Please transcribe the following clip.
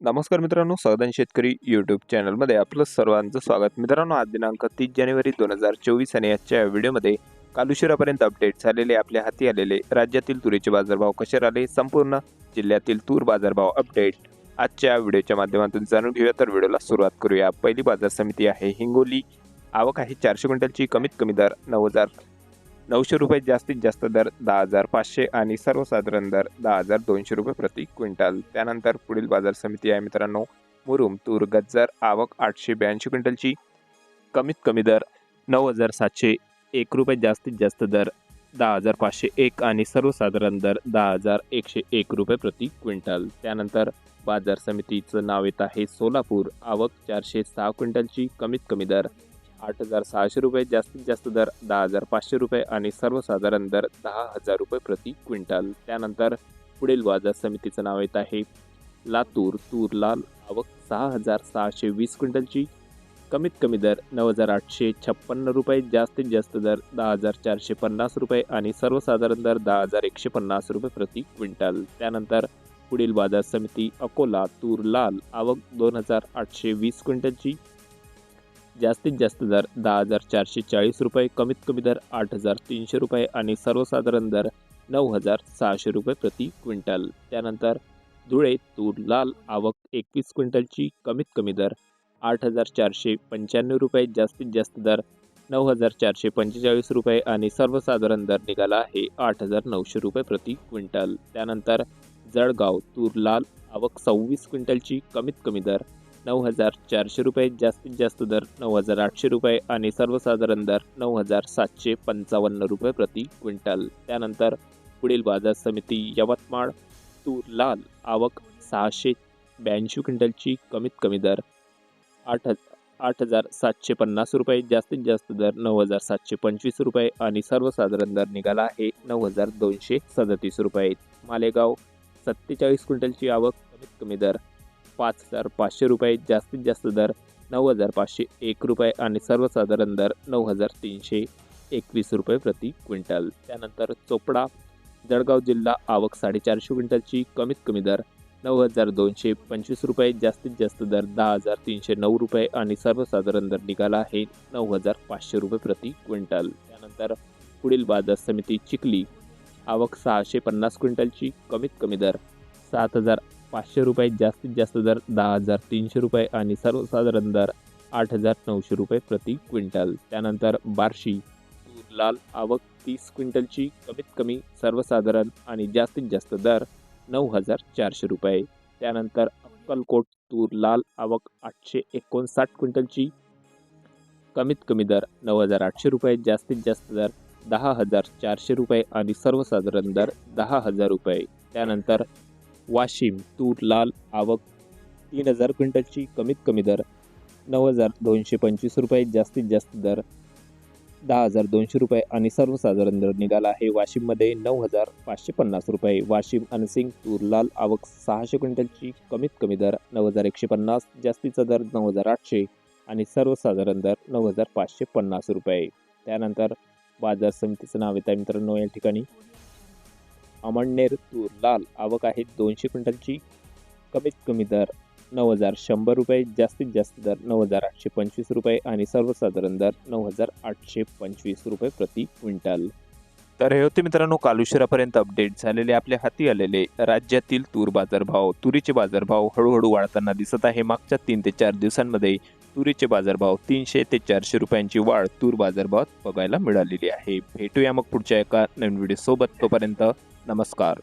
नमस्कार मित्रांनो सावधान शेतकरी यूट्यूब चॅनलमध्ये आपलं सर्वांचं स्वागत. मित्रांनो आज दिनांक तीस जानेवारी दोन हजार चोवीस आणि आजच्या व्हिडिओमध्ये काल उशिरापर्यंत अपडेट झालेले आपल्या हाती आलेले राज्यातील तुरीचे बाजारभाव कसे राहिले संपूर्ण जिल्ह्यातील तूर बाजारभाव अपडेट आजच्या व्हिडिओच्या माध्यमातून जाणून घेऊया तर व्हिडिओला सुरुवात करूया. पहिली बाजार समिती आहे हिंगोली. आवक आहे चारशे क्विंटलची कमीत कमी दर नऊ हजार नऊशे रुपये जास्तीत जास्त दर दहा हजार पाचशे आणि सर्वसाधारण दर दहा हजार दोनशे रुपये प्रति क्विंटल. त्यानंतर पुढील बाजार समिती आहे मित्रांनो मुरुम तूर गज्जर आवक आठशे ब्याऐंशी क्विंटलची. कमीत कमी दर नऊ हजार सातशे एक रुपये जास्तीत जास्त दर दहा हजार पाचशे एक आणि सर्वसाधारण दर दहा हजार एकशे एक रुपये प्रति क्विंटल. त्यानंतर बाजार समितीचं नाव येत आहे सोलापूर आवक चारशे सहा क्विंटलची कमीत कमी दर आठ हजार सहाशे रुपये जास्तीत जास्त दर दहा हजार पाचशे रुपये आणि सर्वसाधारण दर दहा हजार रुपये प्रति क्विंटल. त्यानंतर पुढील बाजार समितीचं नाव येत आहे लातूर तूर लाल आवक सहा हजार सहाशे वीस क्विंटलची. कमीत कमी दर नऊ हजार आठशे छप्पन्न रुपये जास्तीत जास्त दर दहा हजार चारशे पन्नास रुपये आणि सर्वसाधारण दर दहा हजार एकशे पन्नास रुपये प्रति क्विंटल. त्यानंतर पुढील बाजार समिती अकोला तूर लाल आवक दोन हजार आठशे वीस क्विंटलची. जास्तीत जास्त दर दहा हजार चारशे चाळीस रुपये कमीत कमी दर आठ हजार तीनशे रुपये आणि सर्वसाधारण दर नऊ हजार सहाशे रुपये प्रति क्विंटल. त्यानंतर धुळे तूर लाल आवक एकवीस क्विंटलची कमीत कमी दर आठ हजार चारशे पंच्याण्णव रुपये जास्तीत जास्त दर नऊ हजार चारशे पंचेचाळीस रुपये आणि सर्वसाधारण दर निघाला आहे आठ हजार नऊशे रुपये प्रति क्विंटल. त्यानंतर जळगाव तूर लाल आवक सव्वीस क्विंटलची कमीत कमी दर नऊ हजार चारशे रुपये जास्तीत जास्त दर नऊ हजार आठशे रुपये आणि सर्वसाधारण दर नऊ हजार सातशे पंचावन्न रुपये प्रति क्विंटल. त्यानंतर पुढील बाजार समिती यवतमाळ तूर लाल आवक सहाशे ब्याऐंशी क्विंटलची कमीत कमी दर आठ आठ हजार सातशे पन्नास रुपये जास्तीत जास्त दर नऊ हजार सातशे पंचवीस रुपये आणि सर्वसाधारण दर निघाला आहे नऊ हजार दोनशे सदतीस रुपये. मालेगाव सत्तेचाळीस क्विंटलची आवक कमीत कमी दर पाच हजार पाचशे रुपये जास्तीत जास्त दर नऊ हजार पाचशे एक रुपये आणि सर्वसाधारण दर नऊ हजार तीनशे एकवीस रुपये प्रति क्विंटल. त्यानंतर चोपडा जळगाव जिल्हा आवक साडेचारशे क्विंटलची कमीत कमी दर नऊ हजार दोनशे पंचवीस रुपये जास्तीत जास्त दर दहा हजार तीनशे नऊ रुपये आणि सर्वसाधारण दर निघाला आहे नऊ हजार पाचशे रुपये प्रति क्विंटल. त्यानंतर पुढील बाजार समिती चिखली आवक सहाशे पन्नास क्विंटलची कमीत कमी दर सात हजार पाचशे रुपये जास्तीत जास्त दर दहा हजार तीनशे रुपये आणि सर्वसाधारण दर आठ हजार नऊशे रुपये प्रति क्विंटल. त्यानंतर बार्शी तूर लाल आवक तीस क्विंटलची कमीत कमी सर्वसाधारण आणि जास्तीत जास्त दर नऊ हजार चारशे रुपये. त्यानंतर अक्कलकोट तूर लाल आवक आठशे एकोणसाठ क्विंटलची कमीत कमी दर नऊ हजार आठशे रुपये जास्तीत जास्त दर दहा हजार चारशे रुपये आणि सर्वसाधारण दर दहा हजार रुपये. त्यानंतर वाशिम तूर लाल आवक तीन हजार क्विंटलची कमीत कमी दर नऊ हजार दोनशे पंचवीस रुपये जास्तीत जास्त दर दहा हजार दोनशे रुपये आणि सर्वसाधारण दर निघाला आहे. वाशिममध्ये नऊ हजार पाचशे पन्नास रुपये वाशिम अनसिंग तूर लाल आवक सहाशे क्विंटलची कमीत कमी दर नऊ हजार एकशे पन्नास जास्तीचा दर नऊ हजार आठशे आणि सर्वसाधारण दर नऊ हजार पाचशे पन्नास रुपये. त्यानंतर बाजार समितीचं नाव येत आहे मित्रांनो या ठिकाणी अमळनेर तूर लाल आवक आहे दोनशे क्विंटलची. कमीत कमी दर नऊ हजार शंभर रुपये जास्तीत जास्त दर नऊ हजार आठशे पंचवीस रुपये आणि सर्वसाधारण दर नऊ हजार आठशे पंचवीस रुपये प्रति क्विंटल. तर हे होते मित्रांनो काल उशिरापर्यंत अपडेट झालेले आपल्या हाती आलेले राज्यातील तूर बाजारभाव. तुरीचे बाजारभाव हळूहळू वाढताना दिसत आहे. मागच्या तीन ते चार दिवसांमध्ये तुरीचे बाजारभाव तीनशे ते चारशे रुपयांची वाढ तूर बाजारभावात बघायला मिळालेली आहे. भेटूया मग पुढच्या एका नवीन व्हिडिओ सोबत. तोपर्यंत नमस्कार.